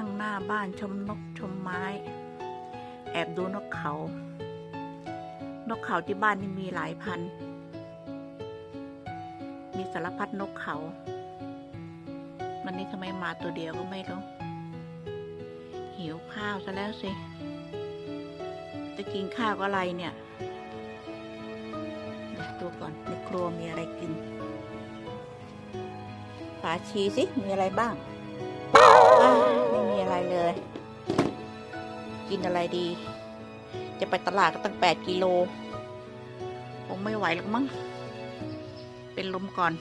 นั่งหน้าบ้านชมนกชมไม้ แอบดูนกเขา นกเขาที่บ้านนี่มีหลายพัน มีสารพัดนกเขา วันนี้ทำไมมาตัวเดียวก็ไม่รู้ หิวข้าวซะแล้วสิ จะกินข้าวอะไรเนี่ยเดี๋ยวดูก่อนในครัวมีอะไรกินฝาชีสิ มีอะไรบ้าง อะไรเลย กินอะไรดี จะไปตลาดก็ตั้งแปดกิโล คงไม่ไหวหรอกมั้ง เป็นลมก่อน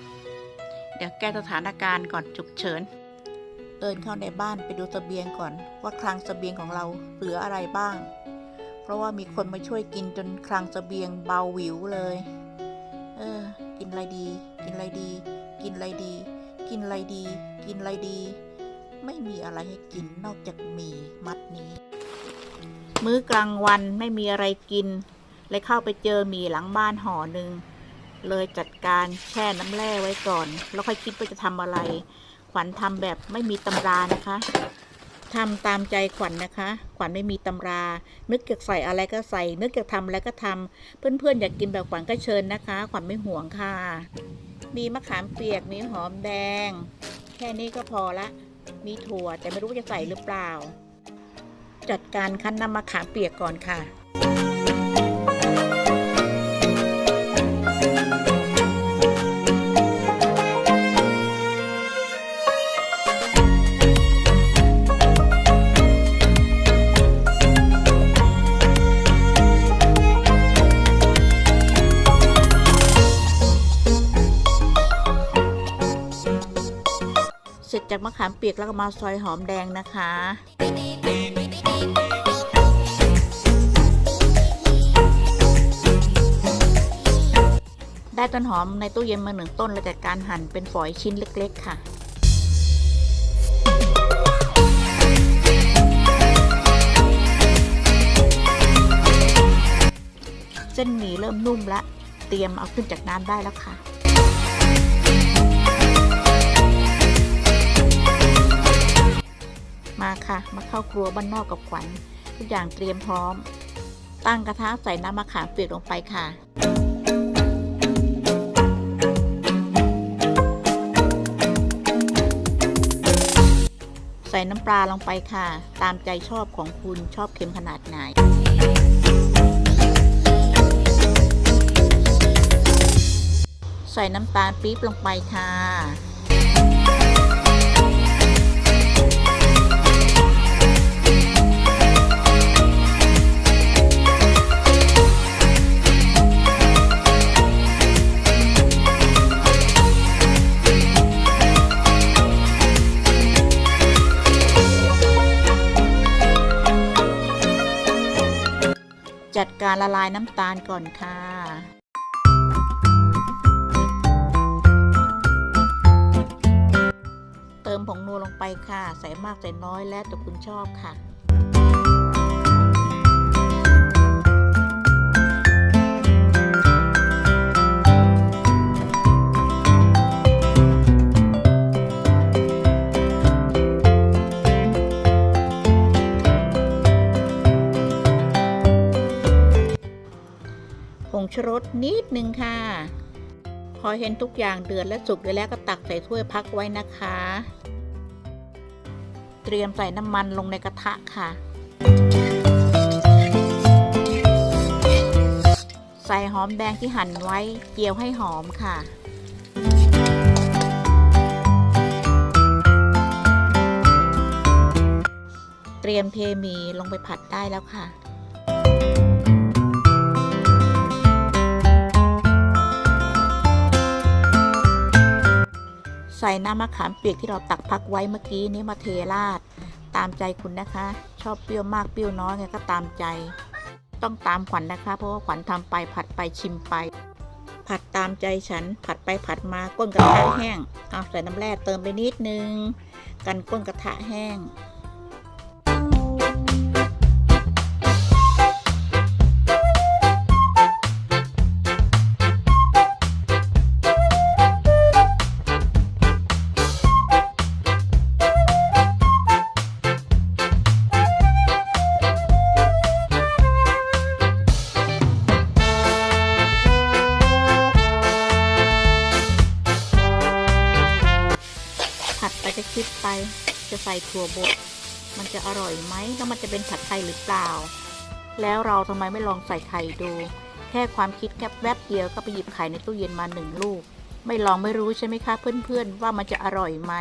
เดี๋ยวแก้สถานการณ์ก่อนฉุกเฉิน เดินเข้าในบ้านไปดูเสบียงก่อน ว่าคลังเสบียงของเราเหลืออะไรบ้าง เพราะว่ามีคนมาช่วยกินจนคลังเสบียงเบาหวิวเลย เออ กินอะไรดี กินอะไรดี กินอะไรดี กินอะไรดี กินอะไรดี ไม่มีอะไรให้กินนอกจากหมี่มัดนี้ มื้อกลางวันไม่มีอะไรกิน เลยเข้าไปเจอหมี่หลังบ้านห่อหนึ่งเลยจัดการแช่น้ำแร่ไว้ก่อน แล้วค่อยคิดว่าจะทำอะไร ขวัญทำแบบไม่มีตำรานะคะทำตามใจขวัญนะคะ ขวัญไม่มีตำรา นึกอยากใส่อะไรก็ใส่ นึกอยากทำอะไรก็ทำ เพื่อนๆอยากกินแบบขวัญก็เชิญนะคะ ขวัญไม่ห่วงค่ะ มีมะขามเปียก มีหอมแดง แค่นี้ก็พอละ มีถั่วแต่ไม่รู้จะใส่หรือเปล่า จัดการคั้นน้ำมะขามเปียกก่อนค่ะ จากมะขามเปียกแล้วก็มาซอยหอมแดงนะคะได้ต้นหอมในตู้เย็นมาหนึ่งต้นแล้วจัดการหั่นเป็นฝอยชิ้นเล็ก ๆ ค่ะ เส้นหมี่เริ่มนุ่มละ เตรียมเอาขึ้นจากน้ำได้แล้วค่ะ มาค่ะ มาเข้าครัวบ้านนอกกับขวัญ ทุกอย่างเตรียมพร้อม ตั้งกระทะใส่น้ำมะขามเปียกลงไปค่ะใส่น้ำปลาลงไปค่ะ ตามใจชอบของคุณชอบเค็มขนาดไหน ใส่น้ำตาลปี๊บลงไปค่ะ การละลายน้ำตาลก่อนค่ะเติมผงนัวลงไปค่ะ ใส่มากใส่น้อยแล้วแต่คุณชอบค่ะ นิดนึงค่ะ พอเห็นทุกอย่างเดือดและสุกไปแล้วก็ตักใส่ถ้วยพักไว้นะคะ เตรียมใส่น้ำมันลงในกระทะค่ะใส่หอมแดงที่หั่นไว้เจียวให้หอมค่ะ เตรียมเทมีลงไปผัดได้แล้วค่ะ ใส่น้ำมะขามเปียกที่เราตักพักไว้เมื่อกี้นี้มาเทราด ตามใจคุณนะคะ ชอบเปรี้ยวมากเปรี้ยวน้อยไงก็ตามใจ ต้องตามขวัญนะคะ เพราะว่าขวัญทำไปผัดไปชิมไป ผัดตามใจฉัน ผัดไปผัดมาก้นกระทะแห้งเอาใส่น้ำแร่เติมไปนิดนึง กันก้นกระทะแห้ง จะคิดไปจะใส่ถั่วบดมันจะอร่อยไหมแล้วมันจะเป็นผัดไทยหรือเปล่า แล้วเราทำไมไม่ลองใส่ไข่ดู แค่ความคิดแค่แวบเดียวก็ไปหยิบไข่ในตู้เย็นมาหนึ่งลูก ไม่ลองไม่รู้ใช่ไหมคะเพื่อนๆ ว่ามันจะอร่อยไหม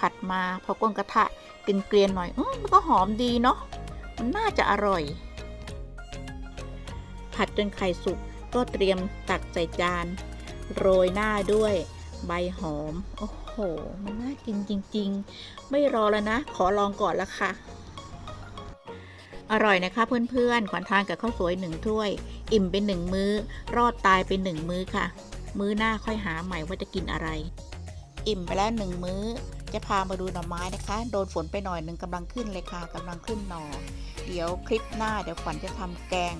ผัดไปผัดมาพอก้นกระทะกินเกลียนๆหน่อยอืมมันก็หอมดีเนาะมันน่าจะอร่อย ผัดจนไข่สุกก็เตรียมตักใส่จาน โรยหน้าด้วย ใบหอม โอ้โห มันน่ากินจริง ๆ ไม่รอแล้วนะ ขอลองก่อนละค่ะ อร่อยนะคะเพื่อนๆ ขวัญทานกับข้าวสวยหนึ่งถ้วย อิ่มเป็นหนึ่งมือ้อ รอดตายเป็นหนึ่งมื้อค่ะ มื้อหน้าค่อยหาใหม่ว่าจะกินอะไร อิ่มไปแล้วหนึ่งมื้อ จะพามาดูหน่อไม้นะคะ โดนฝนไปหน่อยหนึ่งกำลังขึ้นเลยค่ะกำลังขึ้นหน่อ เดี๋ยวคลิปหน้าเดี๋ยวขวัญจะทำแกง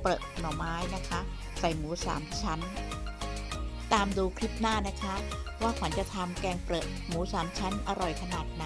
เปลือกหน่อไม้นะคะ ใส่หมูสามชั้น ตามดูคลิปหน้านะคะ ว่าขวัญจะทำแกงเปลือกหมูสามชั้นอร่อยขนาดไหน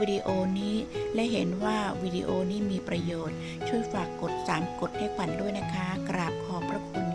วิดีโอนี้ และเห็นว่าวิดีโอนี้มีประโยชน์ ช่วยฝากกด 3 กดให้ขวัญด้วยนะคะ กราบขอบพระคุณ